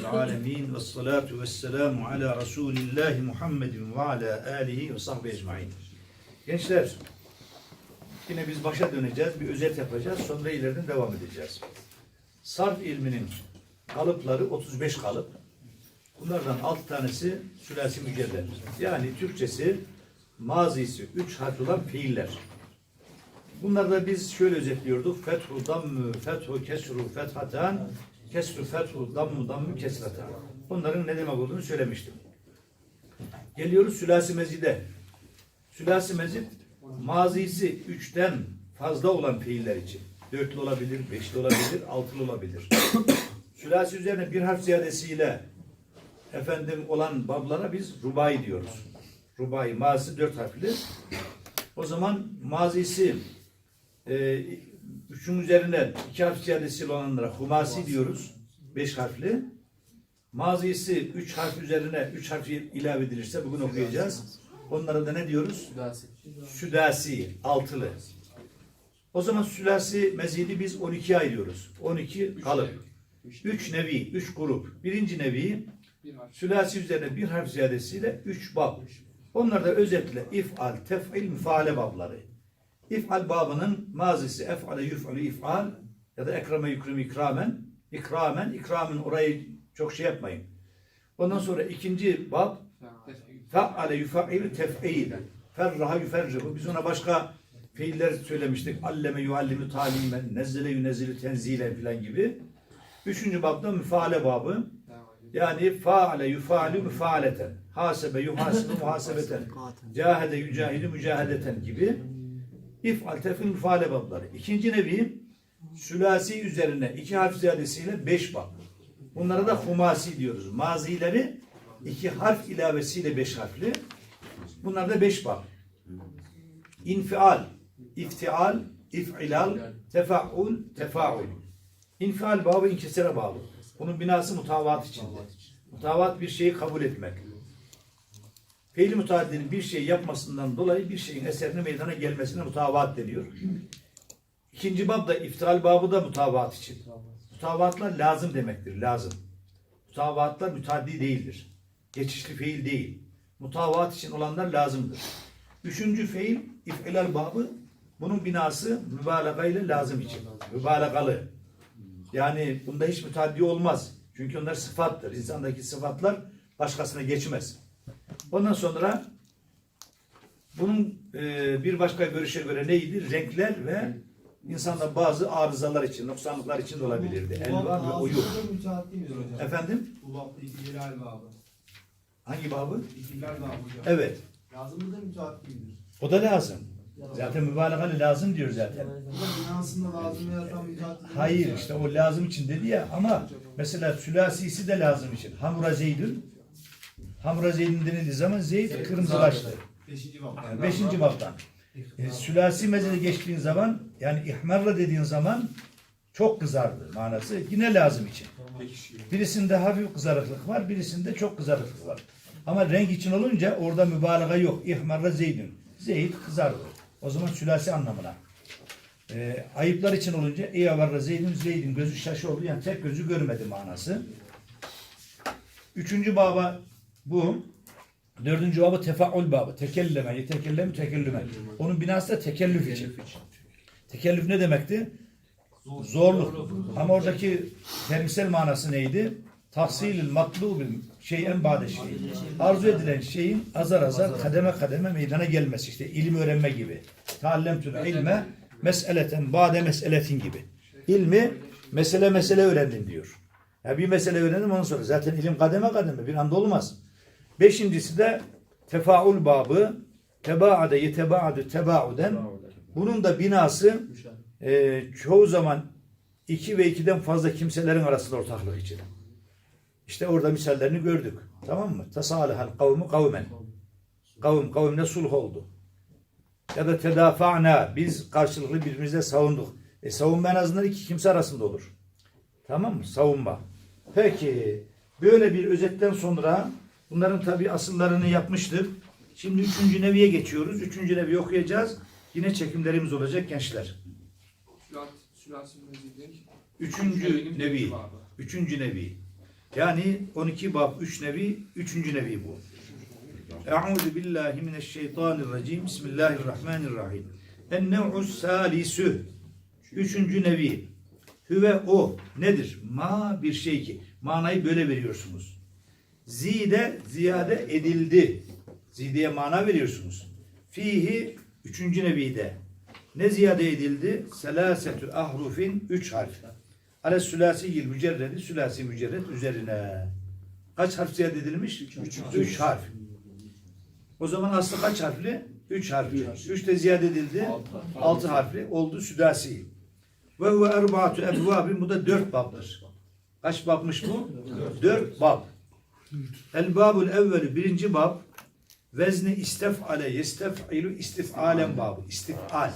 alemin ve salatu ve selamu ala Resulillahi Muhammedin ve ala alihi ve sahbihi ecmain. Gençler, yine biz başa döneceğiz, bir özet yapacağız, sonra ileriden devam edeceğiz. Sarf ilminin kalıpları 35 kalıp. Bunlardan 6 tanesi sülasi mücedder. Yani Türkçesi, mazisi 3 harf olan fiiller. Bunlarda biz şöyle özetliyorduk. Fethu dammü, fethu kesru, fethatan, kesru fethu dammu, dammü kesratan. Bunların ne demek olduğunu söylemiştim. Geliyoruz sülasi mezide. Sülasi mezid mazisi üçten fazla olan fiiller için. Dörtlü olabilir, beşli olabilir, altılı olabilir. Sülasi üzerine bir harf ziyadesiyle efendim olan bablara biz rubai diyoruz. Rubai, mazisi dört harfli. O zaman mazisi e, üçün üzerine iki harf ziyadesiyle olanlara humasi diyoruz. Beş harfli. Mazisi üç harf üzerine üç harf ilave edilirse bugün okuyacağız. Onlara da ne diyoruz? Südasi, altılı. O zaman sülasi mezidi biz 12'ye ayırıyoruz. 12 kalıp. 3 nevi, 3 grup. Birinci nevi sülasi üzerine bir harf ziyadesiyle 3 bab. Onlar da özetle if'al, tef'il, müfaale babları. İf'al babının mazisi ef'ale yuf'alu if'al ya da ekreme yukrim ikramen ikramen ikramen orayı çok şey yapmayın. Ondan sonra ikinci bab fe'ale yuf'alu tef'il ferraha yuferrihu biz ona başka fiiller söylemiştik. Alleme yuallimu talimen nezzele yunezzilu tenzilen filan gibi. Üçüncü babda müfaale babı. Yani faale yufalu müfaaleten. Hasebe yuhasibu muhasebeten. Cahede yücahidu mücahedeten gibi. İf'al tefil müfaale babları. İkinci nevi sülasi üzerine iki harf ziyadesiyle beş bab. Bunlara da humasi diyoruz. Mazileri iki harf ilavesiyle beş harfli. Bunlar da beş bab. İnfial, iftial, if'ilal, tefaul, tefaul. İnfial babı inkisere bağlı. Bunun binası mutavat içinde. Mutavat bir şeyi kabul etmek. Fiil mutaddinin bir şey yapmasından dolayı bir şeyin eserine meydana gelmesine mutavat deniyor. İkinci bab da iftiral babı da mutavat için. Mutavatlar lazım demektir, lazım. Mutavatlar mütaddi değildir. Geçişli fiil değil. Mutavat için olanlar lazımdır. Üçüncü fiil if'ilal babı bunun binası mübalağa ile lazım için. Mübalağalı. Yani bunda hiç mütaddi olmaz. Çünkü onlar sıfattır. İnsandaki sıfatlar başkasına geçmez. Ondan sonra bunun e, bir başka görüşe göre neydi? Renkler ve insanda bazı arızalar için, noksanlıklar için de olabilirdi. Elvan ve uyum. Efendim? Babda ihlal babı. Hangi babı? İhlal babı hocam. Evet. Lazım mıdır müteahhit değildir? O da lazım. Zaten mübalağalı lazım diyor zaten. Binasında lazım yaratan müteahhit Hayır işte o lazım için dedi ya ama mesela sülasisi de lazım için. Hamura zeydün. Hamura zeydün denildiği zaman zeyd kırmızılaştı. Beşinci bab. Yani beşinci babdan. E, sülasi mezene geçtiğin zaman yani ihmarla dediğin zaman çok kızardı manası. Yine lazım için. Birisinde hafif kızarıklık var, birisinde çok kızarıklık var. Ama renk için olunca orada mübalağa yok. İhmarla zeydün. Zeyd kızardı. O zaman sülasi anlamına. E, ayıplar için olunca eyavarla zeydün zeydin gözü şaşı oldu. Yani tek gözü görmedi manası. Üçüncü baba bu. Dördüncü baba tefaul babı. Tekelleme, yetekellem, tekellüme. Onun binası da tekellüf için. Tekellüf ne demekti? Zorluk. Ama oradaki terimsel manası neydi? Tahsilil matlubil şeyen bade şey. Arzu edilen şeyin azar azar kademe kademe meydana gelmesi. işte ilim öğrenme gibi. Taallemtül ilme meseleten bade meseletin gibi. İlmi mesele mesele öğrendim diyor. Ya bir mesele öğrendim ondan sonra zaten ilim kademe kademe bir anda olmaz. Beşincisi de tefaul babı tebaade yetebaadu tebauden bunun da binası e, çoğu zaman iki ve ikiden fazla kimselerin arasında ortaklık için. İşte orada misallerini gördük. Tamam mı? Tesalihal kavmu kavmen. Kavim kavimle sulh oldu. Ya da tedafa'na biz karşılıklı birbirimize savunduk. E savunma en azından iki kimse arasında olur. Tamam mı? Savunma. Peki böyle bir özetten sonra bunların tabi asıllarını yapmıştık. Şimdi üçüncü neviye geçiyoruz. Üçüncü nevi okuyacağız. Yine çekimlerimiz olacak gençler. Üçüncü nevi. Üçüncü nevi. Yani 12 bab 3 nevi, 3. nevi bu. Euzu billahi mineşşeytanirracim. Bismillahirrahmanirrahim. En-nev'us salisü. Üçüncü nevi. Hüve o. Nedir? Ma bir şey ki. Manayı böyle veriyorsunuz. Zide ziyade edildi. Zideye mana veriyorsunuz. Fihi üçüncü nevide. Ne ziyade edildi? Selasetü ahrufin üç harf. Ale sülasi mücerredi, sülasi mücerred üzerine. Kaç harf ziyade edilmiş? Üç, üç harf. O zaman aslı kaç harfli? Üç harfli. Üç de ziyade edildi. Altı harfli. Oldu südasi. Ve huve erbaatü ebvabin. Bu da dört babdır. Kaç babmış bu? Dört bab. El babul evveli birinci bab vezni istef'ale yestef'ilu istif'alen babı. İstif'al.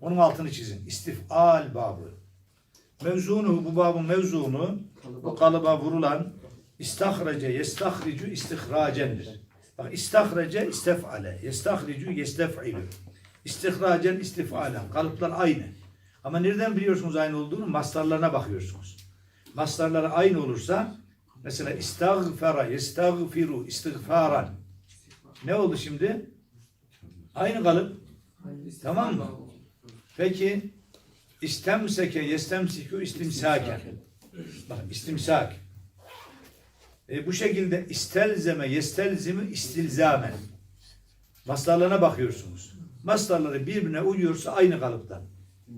Onun altını çizin. İstif'al babı. Mevzunu bu babın mevzunu bu kalıba vurulan istahrece yestahricu istihracendir. Bak istahrece istef'ale yestahricu yestef'ilu istihracen istif'alen kalıplar aynı. Ama nereden biliyorsunuz aynı olduğunu? Mastarlarına bakıyorsunuz. Mastarları aynı olursa mesela istagfara yestagfiru istiğfaran ne oldu şimdi? Aynı kalıp. Tamam mı? Peki istemseke yestemsiku istimsaken. Bak istimsak. E, bu şekilde istelzeme yestelzimi istilzamen. Mastarlarına bakıyorsunuz. Mastarları birbirine uyuyorsa aynı kalıptan.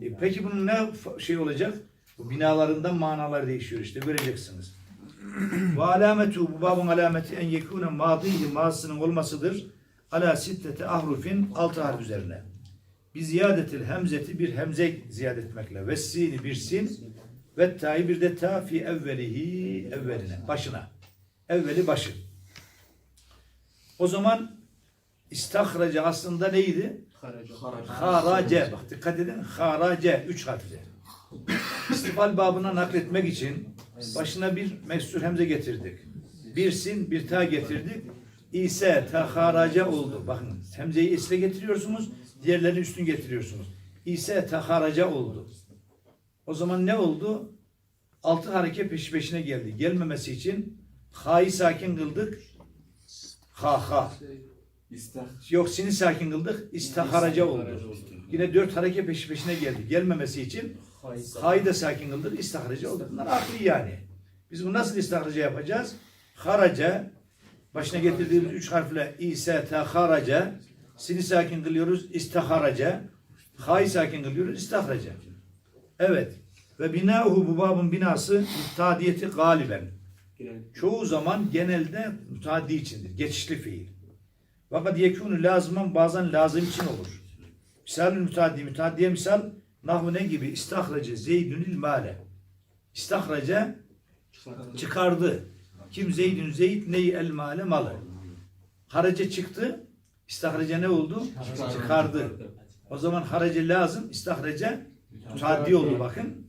E, peki bunun ne şey olacak? Bu binalarından manalar değişiyor işte göreceksiniz. Ve alametu bu babın alameti en yekûne madiydi mazısının olmasıdır. Ala sittete ahrufin altı harf üzerine. Bir ziyadetil hemzeti bir hemze ziyade etmekle. Ve sini bir sin ve ta'yı bir de ta fi evvelihi evveline başına. Evveli başı. O zaman istahraca aslında neydi? Harace. Bak dikkat edin. Harace. Üç harfli. İstifal babına nakletmek için başına bir mevsul hemze getirdik. Bir sin, bir ta getirdik. İse taharaca oldu. Bakın hemzeyi isle getiriyorsunuz. Diğerlerini üstün getiriyorsunuz. İse taharaca oldu. O zaman ne oldu? Altı hareket peş peşine geldi. Gelmemesi için ha'yı sakin kıldık. Ha ha. Yok sini sakin kıldık. İstiharaca oldu. Yine dört hareket peş peşine geldi. Gelmemesi için ha'yı da sakin kıldık. İstiharaca oldu. Bunlar akli yani. Biz bunu nasıl istiharaca yapacağız? Haraca başına getirdiğimiz üç harfle ise teharaca sini sakin kılıyoruz. İstiharaca ha'yı sakin kılıyoruz. İstiharaca. Evet. Ve binauhu bu babın binası mütadiyeti galiben. Çoğu zaman genelde müteaddi içindir. Geçişli fiil. Fakat yekûnü lazıman bazen lazım için olur. Misal müteaddi, müteaddiye misal nahvu ne gibi? İstahrece zeydünil male. İstahrece çıkardı. Kim zeydün zeyd neyi el male malı. Harace çıktı. İstahrece ne oldu? Çıkardı. O zaman harece lazım. İstahrece müteaddi oldu bakın.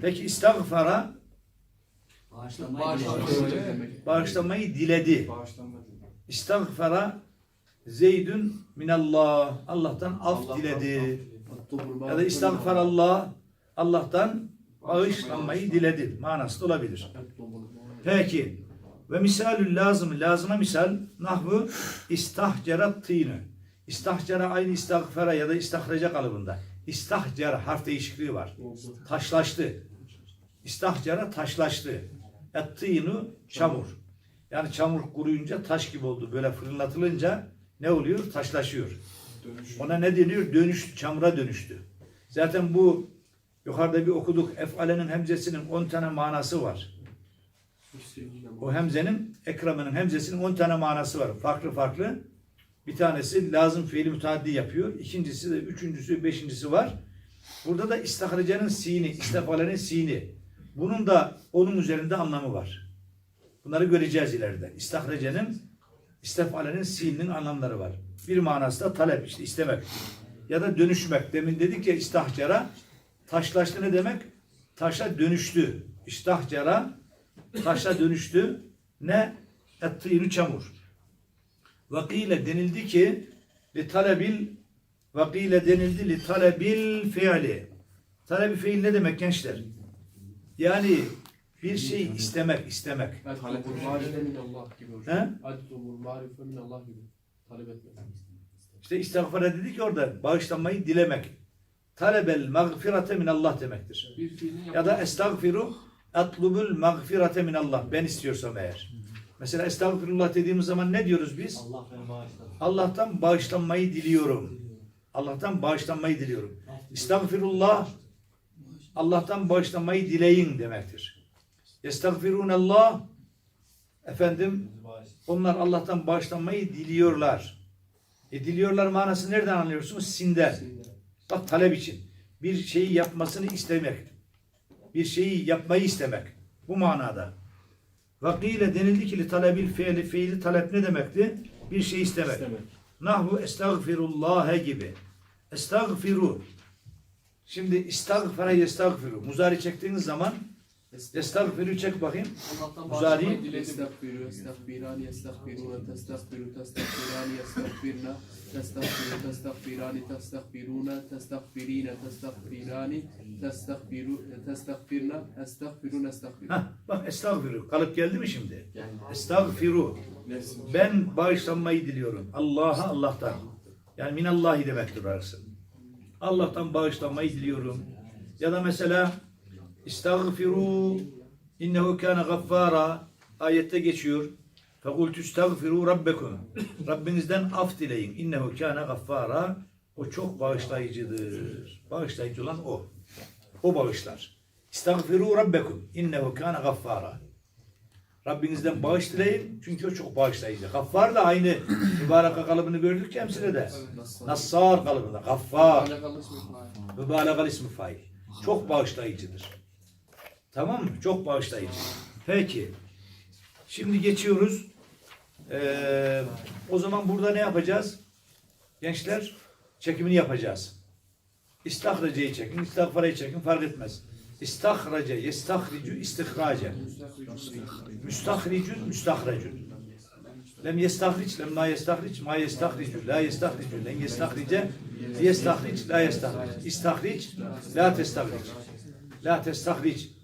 Peki istagfara bağışlamayı diledi. İstagfara Zeydün minallah. Allah'tan af diledi. Ya da istagfarallah. Allah'tan bağışlanmayı diledi. Manası da olabilir. Peki. Ve misalül lazım. Lazıma misal nahvu istahcerat tînü. Istahcara aynı istagfara ya da istahraca kalıbında. İstahcara harf değişikliği var. Taşlaştı. İstahcara taşlaştı. Ettînu çamur. Yani çamur kuruyunca taş gibi oldu. Böyle fırlatılınca ne oluyor? Taşlaşıyor. Ona ne deniyor? Dönüştü, çamura dönüştü. Zaten bu yukarıda bir okuduk. Efalenin hemzesinin 10 tane manası var. O hemzenin, ekremenin hemzesinin 10 tane manası var. Farklı farklı. Bir tanesi lazım fiili müteaddi yapıyor. İkincisi de, üçüncüsü, beşincisi var. Burada da istihracenin sini, istefalenin sini. Bunun da onun üzerinde anlamı var. Bunları göreceğiz ileride. İstahrecenin, istefalenin sininin anlamları var. Bir manası da talep işte istemek. Ya da dönüşmek. Demin dedik ya istahcara taşlaştı ne demek? Taşa dönüştü. İstahcara taşa dönüştü. Ne? Ettînü çamur. Vakile denildi ki li talebil vakile denildi li talebil fiili. Talebi fiil ne demek gençler? Yani Bir şey istemek, istemek. Etlubul marife min Allah gibi hocam. He? Etlubul marife min Allah gibi. Talep etmek. İşte istiğfara dedik orada bağışlanmayı dilemek. Talebel mağfirate min Allah demektir. Ya da estağfiru atlubul mağfirate min Allah. Ben istiyorsam eğer. Mesela estağfirullah dediğimiz zaman ne diyoruz biz? Allah beni bağışladı. Allah'tan bağışlanmayı diliyorum. Allah'tan bağışlanmayı diliyorum. Estağfirullah Allah'tan bağışlanmayı dileyin demektir. Estağfirunallah efendim onlar Allah'tan bağışlanmayı diliyorlar. E diliyorlar manası nereden anlıyorsunuz? Sinden. Bak talep için. Bir şeyi yapmasını istemek. Bir şeyi yapmayı istemek. Bu manada. Vakile denildi ki talebil fiili fiili talep ne demekti? Bir şey istemek. İstemek. Nahvu estağfirullâhe gibi. Estağfiru. Şimdi istağfara yestağfiru. Muzari çektiğiniz zaman estağfiru çek bakayım. Allah'tan bağışlanmayı diledim. Estağfiru, estağfirani, estağfiruna, testağfiru, testağfirani, estağfirna, testağfiru, testağfirani, testağfiruna, testağfirine, testağfirani, testağfiru, testağfirna, estağfirun, estağfiru. Hah, bak estağfiru. Kalıp geldi mi şimdi? Estağfiru. Ben bağışlanmayı diliyorum. Allah'a Allah'tan. Yani minallahi demektir orası. Allah'tan bağışlanmayı diliyorum. Ya da mesela İstağfiru innehu kana gaffara ayette geçiyor. Fekultu istağfiru rabbekum. Rabbinizden af dileyin. İnnehu kana gaffara. O çok bağışlayıcıdır. Bağışlayıcı olan o. O bağışlar. İstağfiru rabbekum. İnnehu kana gaffara. Rabbinizden bağış dileyin. Çünkü o çok bağışlayıcı. Gaffar da aynı mübarek kalıbını gördük ya hemsine de. Nassar kalıbında. Gaffar. Mübalağa ismi fail. Çok bağışlayıcıdır. Tamam mı? Çok bağışlayıcı. Peki. Şimdi geçiyoruz. Ee, o zaman burada ne yapacağız? Gençler çekimini yapacağız. İstahreceyi çekin, istağfarayı çekin fark etmez. İstahrece, yestahricu, istihrace. Müstahricun, müstahrecun. Lem yestahric, lem ma yestahric, ma yestahricu, la yestahricu, len yestahrice, yestahric, la yestahric. İstahric, la testahric. La testahric.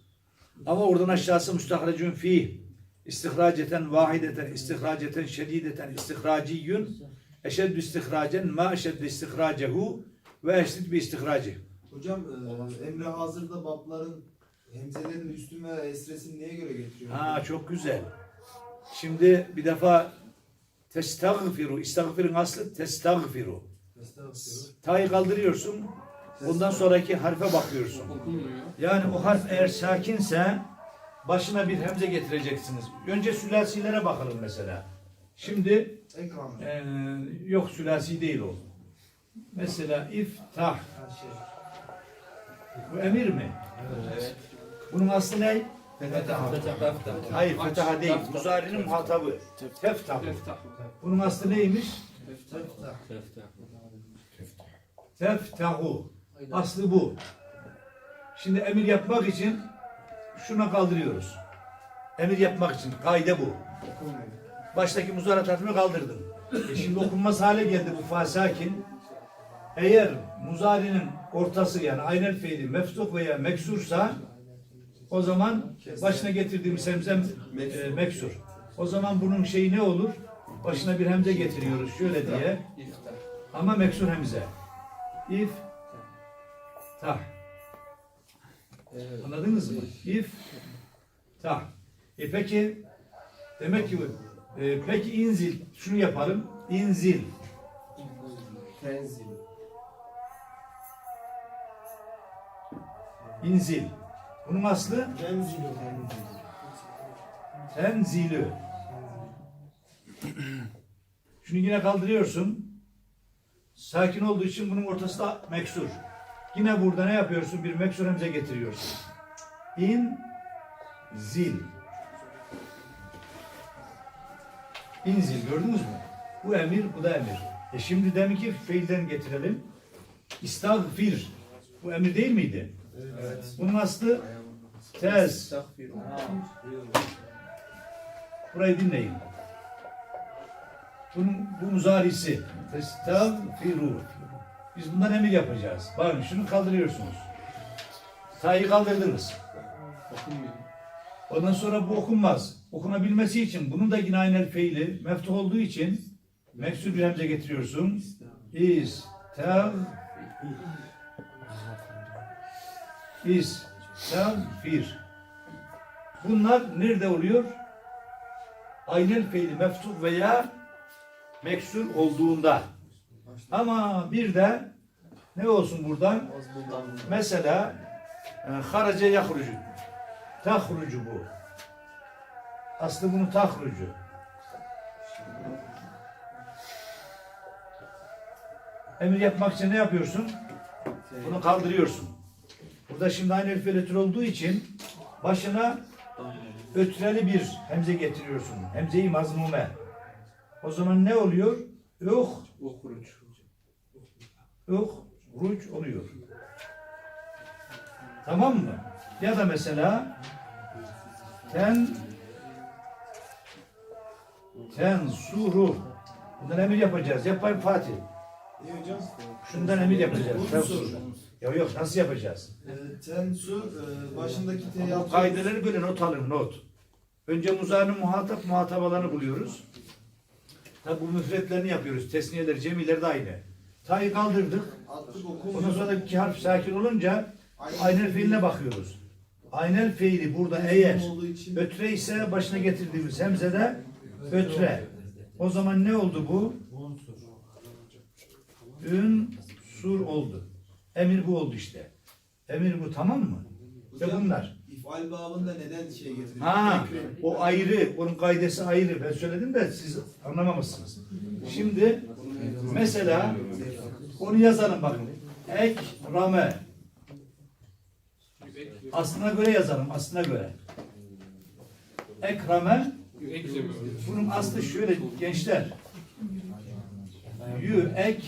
Ama oradan aşağısı müstahrecun fi. İstihraceten vahideten, istihraceten şedideten, istihraciyun, eşeddü istihracen, ma eşeddü istihracehu ve eşit bir istihraci. Hocam e, Emre hazırda babların hemzelerin üstün ve esresini neye göre getiriyor? Ha çok güzel. Şimdi bir defa testagfiru, istagfirun aslı testagfiru. Estağfurullah. Ta'yı kaldırıyorsun. Ondan sonraki harfe bakıyorsun. Okunmuyor. Yani o harf eğer sakinse başına bir hemze getireceksiniz. Önce sülasilere bakalım mesela. Şimdi eee, yok sülasi değil o. Mesela iftah. Bu emir mi? Evet. Bunun aslı ne? Fetha. Hayır fetaha değil. Muzari'nin muhatabı. Teftah. Teftah. Bunun aslı neymiş? Fetha. Teftahu. Aslı bu. Şimdi emir yapmak için şuna kaldırıyoruz. Emir yapmak için kaide bu. Baştaki muzarat harfini kaldırdın. E şimdi okunmaz hale geldi bu fa sakin. Eğer muzarinin ortası yani aynel fiili mefsuk veya meksursa o zaman başına getirdiğimiz hemze e, meksur. O zaman bunun şeyi ne olur? Başına bir hemze getiriyoruz şöyle diye. Ama meksur hemze. İf Evet. Anladınız mı? İf tah. E peki demek ki e, peki inzil şunu yapalım. İnzil. Tenzil. İnzil. Bunun aslı Temzili. tenzilü. Şunu yine kaldırıyorsun. Sakin olduğu için bunun ortası da meksur. Yine burada ne yapıyorsun? Bir meksur hemze getiriyorsun. İn zil. İnzil gördünüz mü? Bu emir, bu da emir. E şimdi demin ki fiilden getirelim. İstagfir. Bu emir değil miydi? Evet. Bunun aslı tez. Burayı dinleyin. Bunun bu muzarisi. Estağfiru. Biz bundan emir yapacağız. Bakın şunu kaldırıyorsunuz. Ta'yı kaldırdınız. Ondan sonra bu okunmaz. Okunabilmesi için bunun da yine aynel fiili meftuh olduğu için meksur bir hemze getiriyorsun. İz, tev, iz, fir. Bunlar nerede oluyor? Aynel fiili meftuh veya meksur olduğunda. Ama bir de ne olsun buradan? Mesela e, harace yahrucu. Tahrucu bu. Aslı bunu tahrucu. Emir yapmak için ne yapıyorsun? Bunu kaldırıyorsun. Burada şimdi aynı elif olduğu için başına ötreli bir hemze getiriyorsun. Hemze-i mazmume. O zaman ne oluyor? Uh, Uhruç. Uh, ruç oluyor. Tamam mı? Ya da mesela ten ten suru bundan emir yapacağız. Yapayım Fatih. İyi hocam. Şundan emir yapacağız. Ten suru. Yok yok nasıl yapacağız? Ee, tensu e, başındaki T'yi Bu kaideleri böyle not alın not. Önce muzarının muhatap muhatabalarını buluyoruz. Tabi bu müfretlerini yapıyoruz. Tesniyeler, cemiler de aynı. Ta'yı kaldırdık. Ondan sonra iki harf sakin olunca Aynel fiiline bakıyoruz. Aynel fiili burada eğer ötre ise başına getirdiğimiz hemzede ötre. O zaman ne oldu bu? Ün sur oldu. Emir bu oldu işte. Emir bu tamam mı? Ve bunlar. ifal babında neden şey getiriyor? Ha, o ayrı, onun kaidesi ayrı. Ben söyledim de siz anlamamışsınız. Şimdi mesela onu yazalım bakın. Ek rame. Aslına göre yazalım, aslına göre. Ekrame, bunun aslı şöyle gençler. Yü ek,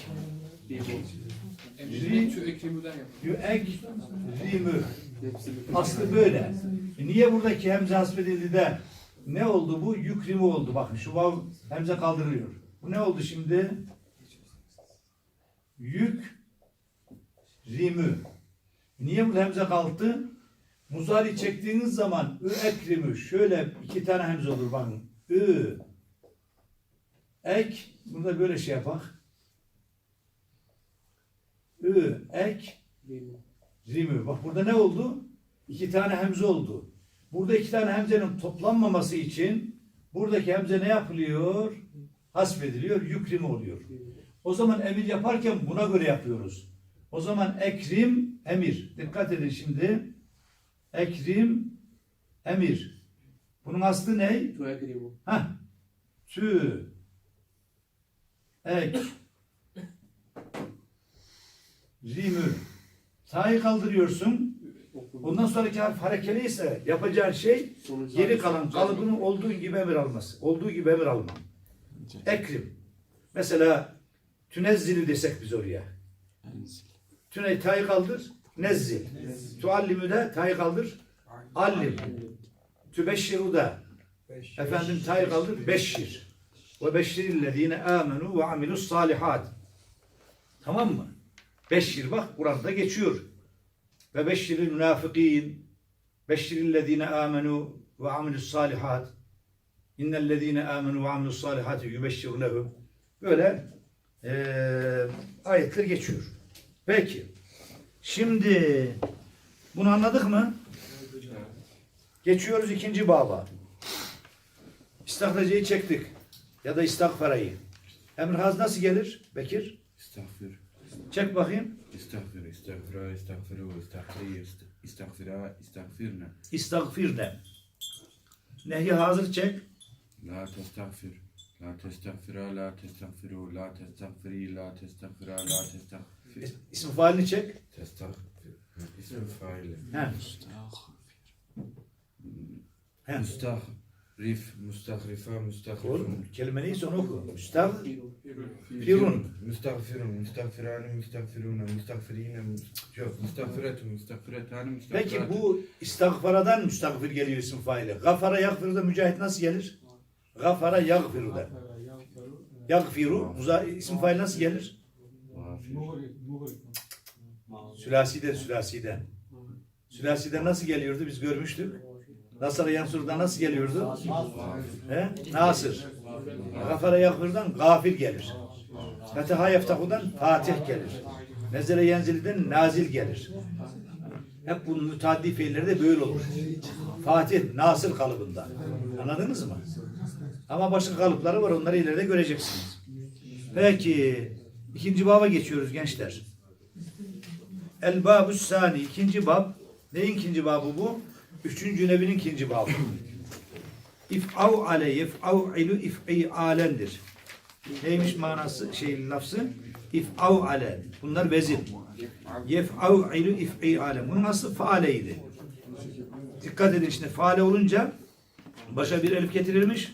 yü ek, rimü. Aslı böyle. E niye buradaki hemze hasbedildi de ne oldu bu? Yükrimi oldu. Bakın şu vav hemze kaldırılıyor. Bu ne oldu şimdi? Yük rimü. Niye bu hemze kalktı? Muzari çektiğiniz zaman ü ekrimü şöyle iki tane hemze olur bakın. Ü ek burada böyle şey yapak. Ü ek Rimü. Bak burada ne oldu? İki tane hemze oldu. Burada iki tane hemzenin toplanmaması için buradaki hemze ne yapılıyor? Hasbediliyor, yükrim oluyor. O zaman emir yaparken buna göre yapıyoruz. O zaman ekrim, emir. Dikkat edin şimdi. Ekrim, emir. Bunun aslı ne? Tu ekrimu. Heh. Tü. Ek. Rimü. Ta'yı kaldırıyorsun. Ondan sonraki harf harekeli ise yapacağın şey geri kalan kalıbını olduğu gibi emir alması. Olduğu gibi emir alma. Ekrim. Mesela tünezzili desek biz oraya. Tüne ta'yı kaldır. Nezzil. Tuallimü de ta'yı kaldır. Allim. Tübeşşiru da. Efendim ta'yı kaldır. Beşşir. Ve beşşirillezine amenu ve amilus salihat. Tamam mı? Beşşir bak Kur'an'da geçiyor. Ve beşşiril münafıkîn. Beşşirillezine amenu ve amilus salihat. İnnellezine amenu ve amilus salihati yübeşşiru lehum. Böyle eee ayetler geçiyor. Peki. Şimdi bunu anladık mı? Geçiyoruz ikinci baba. İstahlacıyı çektik. Ya da istagfarayı. Emrhaz nasıl gelir Bekir? Estağfir. Çek bakayım. Estağfir, estağfira, estağfiru, estağfiri, est- estağfira, estağfirne. İstagfirne. Nehi hazır çek. La testağfir. La testağfira, la testağfiru, la testağfiri, la testağfira, la testağfir. İsmi faalini çek. Testağfir. İsmi faili. He. He. Müstahrif, müstahrifa, müstahrifun. Kelime neyse onu oku. Müstagfirun. Firu. Müstağfirun, müstağfirane, müstağfirune, müstağfirine, müst- yok, müstağfiretun, müstağfiretane, müstağfirat. Peki bu istagfaradan müstagfir geliyor isim faili. Gafara yagfiru da mücahit nasıl gelir? Gafara yagfiru da. Yagfiru isim faili nasıl gelir? Gafir. Sülaside sülaside. Sülaside nasıl geliyordu biz görmüştük. Nasara Yansur'dan nasıl geliyordu? He? Nasır. Gafara Yakır'dan gafil gelir. Fatiha Yeftahu'dan Fatih gelir. Nezere Yenzili'den Nazil gelir. Hep bunun müteaddi fiilleri de böyle olur. Fatih, Nasır kalıbında. Anladınız mı? Ama başka kalıpları var. Onları ileride göreceksiniz. Peki. ikinci baba geçiyoruz gençler. El babus sani. ikinci bab. Neyin ikinci babı bu? Üçüncü nebinin ikinci babı. İf'av ale yef'av ilu if'i alendir. Neymiş manası şey lafzı? İf'av ale. Bunlar vezin. Yef'av ilu if'i alem. Bunun aslı faaleydi. Dikkat edin şimdi faale olunca başa bir elif getirilmiş.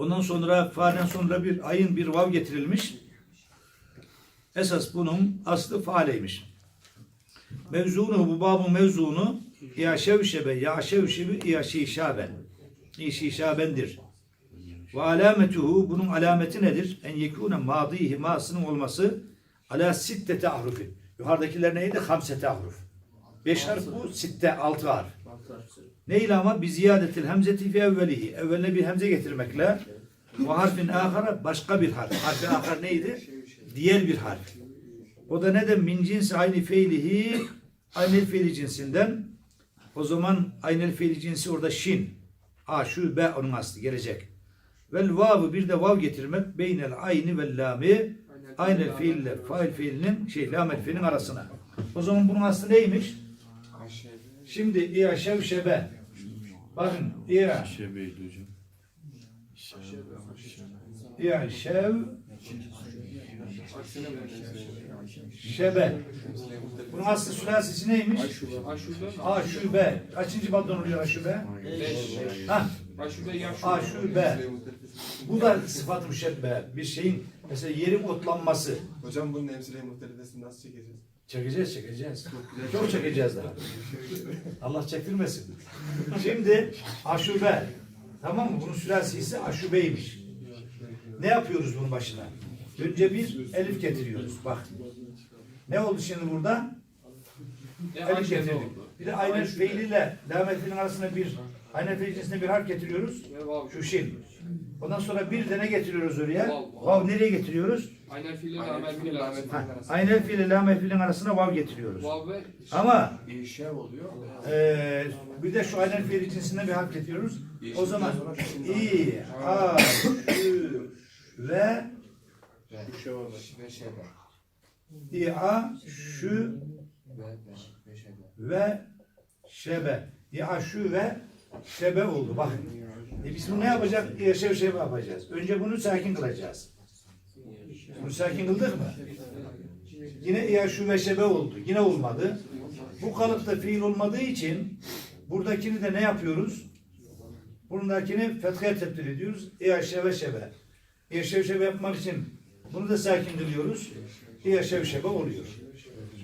Ondan sonra fa'den sonra bir ayın bir vav getirilmiş. Esas bunun aslı faaleymiş. Mevzunu bu babın mevzunu ya şevşebe ya şevşebi ya şişaben. İşişabendir. Ve alametuhu bunun alameti nedir? En yekûne madihi masının olması ala sittete ahrufin. Yukarıdakiler neydi? Hamsete ahruf. Beş harf bu, sitte altı harf. Neyle ama? Bi ziyadetil hemzeti fi evvelihi. Evveline bir hemze getirmekle ve harfin ahara başka bir harf. Harfi ahar neydi? Diğer bir harf. O da ne de min cinsi aynı fiilihi aynı fiili cinsinden. O zaman aynı fiili cinsi orada şin. A şu be onun aslı gelecek. Vel vavı bir de vav getirmek beynel ayni vel lami aynı fiille fail fiilinin şey lamel fiilinin arasına. O zaman bunun aslı neymiş? Şimdi iya şevşebe. Bakın iya Şebeydi hocam. iya şev şebe. Bunun aslı sülasisi neymiş? Aşube. Kaçıncı baddan oluyor aşube? Ha, aşube. Bu da sıfat müşebbe. Bir şeyin mesela yerin otlanması. Hocam bunun emsile muhtelifesini nasıl çekeceğiz? Çekeceğiz, çekeceğiz. Çok çekeceğiz daha. Allah çektirmesin. Şimdi aşube. Tamam mı? Bunun sülasisi aşubeymiş. Ne yapıyoruz bunun başına? Önce bir elif getiriyoruz. Bak. Ne oldu şimdi burada? Elif getirdik. Bir de aynen fiiliyle devam ettiğinin arasına bir fiil cinsine bir harf getiriyoruz. Şu şin. Ondan sonra bir de ne getiriyoruz oraya? Vav. Vav nereye getiriyoruz? Aynen fiille de amel fiille Ha, arasında. aynen fiil ile lam fiilin arasına vav getiriyoruz. Vav ve Ama şev oluyor. Eee bir de şu aynen fiili cinsinden bir harf getiriyoruz. O zaman i, a, şu ve Ve şev. i, a, şu ve şebe. i, a, şu ve şebe oldu. Bakın. E biz bunu ne yapacak? İ, şev, şebe yapacağız. Önce bunu sakin kılacağız. Bunu sakin kıldık mı? Yine i, a, şu ve şebe oldu. Yine olmadı. Bu kalıpta fiil olmadığı için buradakini de ne yapıyoruz? Bundakini fethaya tebdil ediyoruz. İya şeve şebe. İya şeve şebe yapmak için bunu da sakin kılıyoruz. İya şeve şebe oluyor.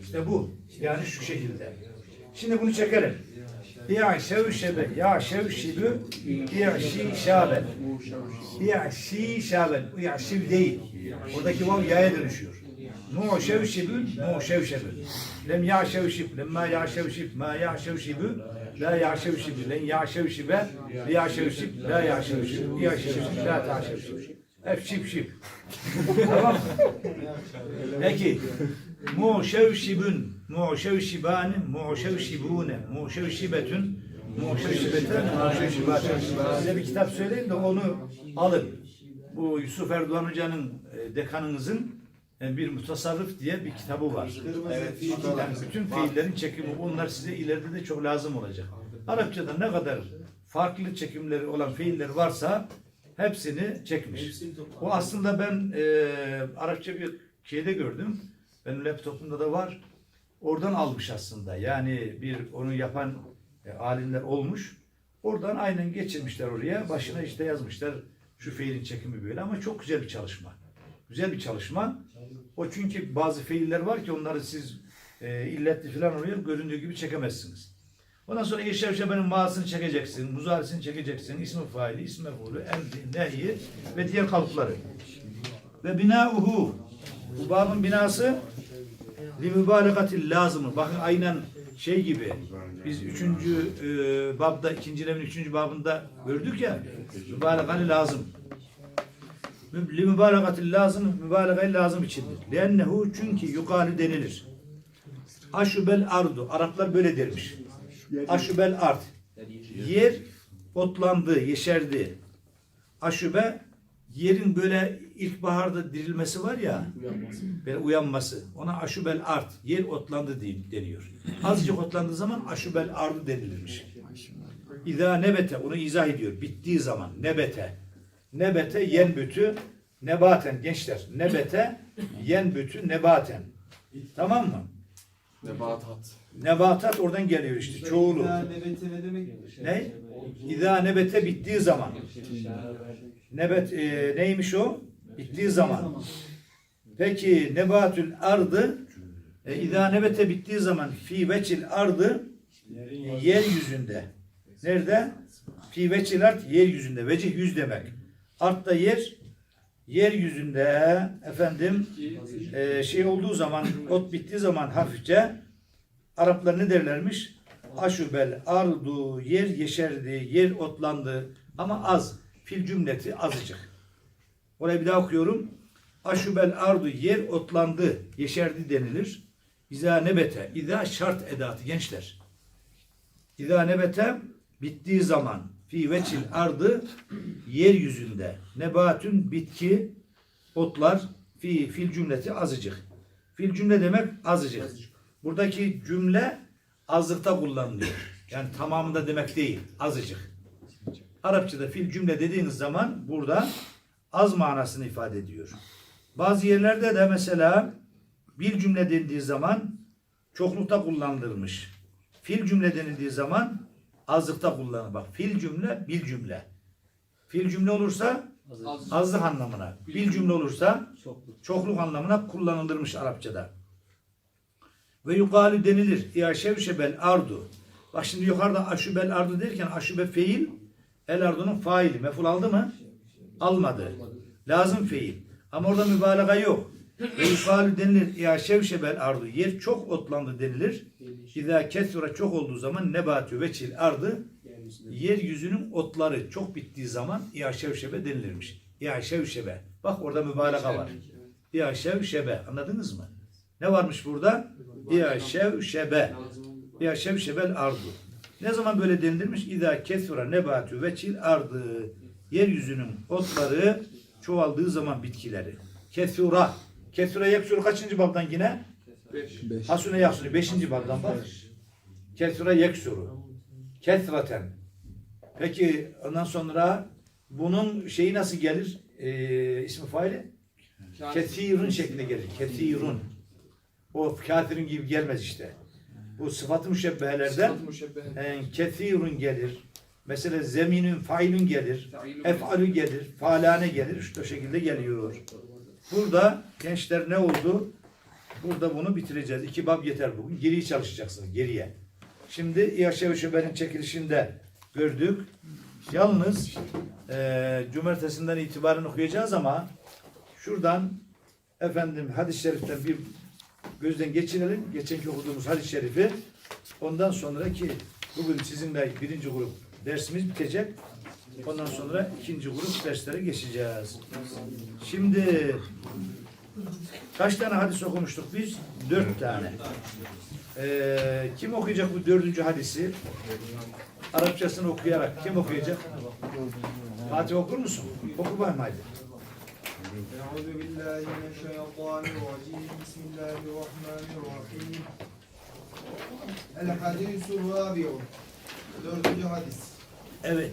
İşte bu. Yani şu şekilde. Şimdi bunu çekelim. Ya şev şibü. İya şi şaben. İya şi şaben. İya şiv değil. Oradaki vav yaya dönüşüyor. Mu şevşibün, mu şevşebün. Lem ya şevşib, lemma ya şevşib, ma ya şevşibü, la ya şevşibü, len ya şevşibe, ya şevşib, la ya şevşib, ya şevşib, la ta şevşib. Hep şip şip. tamam mı? Peki. Mu şevşibün, mu şevşibani, mu şevşibune, mu şevşibetün, mu şevşibeten, mu şevşibatün. Size bir kitap söyleyeyim de onu alın. Bu Yusuf Erdoğan Hoca'nın, e, dekanınızın e, bir mutasarrıf diye bir kitabı var. Evet, Yani bütün fiillerin çekimi onlar size ileride de çok lazım olacak. Arapçada ne kadar farklı çekimleri olan fiiller varsa hepsini çekmiş. O aslında ben e, Arapça bir şeyde gördüm. Benim laptopumda da var. Oradan almış aslında. Yani bir onu yapan e, alimler olmuş. Oradan aynen geçirmişler oraya. Başına işte yazmışlar şu fiilin çekimi böyle ama çok güzel bir çalışma. Güzel bir çalışma. O çünkü bazı fiiller var ki onları siz e, illetli falan oraya göründüğü gibi çekemezsiniz. Ondan sonra işlev şebenin mağasını çekeceksin, muzarisini çekeceksin, ismi faili, ismi mefulü, emri, nehi ve diğer kalıpları. Ve binauhu, bu babın binası Li mübalagatil lazımı. Bakın aynen şey gibi. Biz üçüncü e, babda, ikinci levin üçüncü babında gördük ya. Mübalagatil lazım. Mü- Li mübalagatil lazım, mübalagayı lazım içindir. Lennehu çünkü yukarı denilir. Aşubel ardu. Araplar böyle dermiş. Aşubel ard. Yer otlandı, yeşerdi. Aşube yerin böyle ilkbaharda dirilmesi var ya böyle uyanması. Ona aşubel art. Yer otlandı diye- deniyor. Azıcık otlandığı zaman aşubel ardı denilirmiş. İza nebete onu izah ediyor. Bittiği zaman nebete. Nebete yenbütü nebaten gençler. Nebete yenbütü nebaten. Tamam mı? Nebatat. Nebatat oradan geliyor işte çoğulu. İza nebete ne demek? Ne? İza nebete bittiği zaman. Nebet e, neymiş o? Bittiği zaman. Peki nebatül ardı e, İza nebete bittiği zaman fi veçil ardı e, yeryüzünde. Nerede? Fi veçil art yeryüzünde. Vecih yüz demek. Art da yer yeryüzünde efendim e, şey olduğu zaman ot bittiği zaman hafifçe Araplar ne derlermiş? Aşubel ardu yer yeşerdi, yer otlandı ama az. Fil cümleti azıcık. Orayı bir daha okuyorum. Aşubel ardu yer otlandı, yeşerdi denilir. İza nebete, İza şart edatı gençler. İza nebete bittiği zaman fi veçil ardı yeryüzünde nebatün bitki otlar fi fil cümleti azıcık. Fil cümle demek azıcık. Buradaki cümle azlıkta kullanılıyor. Yani tamamında demek değil, azıcık. Arapçada fil cümle dediğiniz zaman burada az manasını ifade ediyor. Bazı yerlerde de mesela bir cümle denildiği zaman çoklukta kullanılırmış. Fil cümle denildiği zaman azlıkta kullanılır. Bak fil cümle, bil cümle. Fil cümle olursa Az. azlık anlamına, bil cümle olursa çokluk anlamına kullanılırmış Arapçada. Ve yukalu denilir. Ya şevşebel ardu. Bak şimdi yukarıda aşubel ardu derken aşube fiil, el ardunun faili. Meful aldı mı? Almadı. Lazım fiil. Ama orada mübalağa yok. Ve denilir. Ya şevşebel ardu. Yer çok otlandı denilir. İza kesura çok olduğu zaman nebatü veçil ardı. Yeryüzünün otları çok bittiği zaman ya şevşebe denilirmiş. Ya şevşebe. Bak orada mübalağa var. Ya şevşebe. Anladınız mı? Ne varmış burada? Ya şevşebe. Ya şevşebel ardu. Ne zaman böyle denilirmiş? İza kesura nebatü veçil ardı. Yeryüzünün otları çoğaldığı zaman bitkileri. Kesura. Kesura yeksuru kaçıncı babdan yine? Beş. Hasune yaksuru. Beşinci babdan bak. Kesura yeksuru. Kesraten. Peki ondan sonra bunun şeyi nasıl gelir? Ee, ismi faili? Kesirun şeklinde gelir. Kesirun. O kafirin gibi gelmez işte. Bu sıfat-ı müşebbehelerden Sıfat müşebbehe. e, kesirun gelir. Mesela zeminün failün gelir. Efalü gelir. Falane gelir. O şekilde geliyor. Burada gençler ne oldu? Burada bunu bitireceğiz. İki bab yeter bugün. Geriye çalışacaksınız. Geriye. Şimdi ve Şube'nin çekilişinde gördük. Yalnız e, cumartesinden itibaren okuyacağız ama şuradan efendim hadis-i şeriften bir gözden geçirelim. Geçenki okuduğumuz hadis-i şerifi. Ondan sonraki bugün sizinle birinci grup dersimiz bitecek. Ondan sonra ikinci grup derslere geçeceğiz. Şimdi kaç tane hadis okumuştuk biz? Dört tane. Ee, kim okuyacak bu dördüncü hadisi? Arapçasını okuyarak. Kim okuyacak? Fatih okur musun? Oku bakayım hadi. Euzu billahi mineşşeytanirracim. Bismillahirrahmanirrahim. El hadisu rabi'u. Dördüncü hadis. Evet.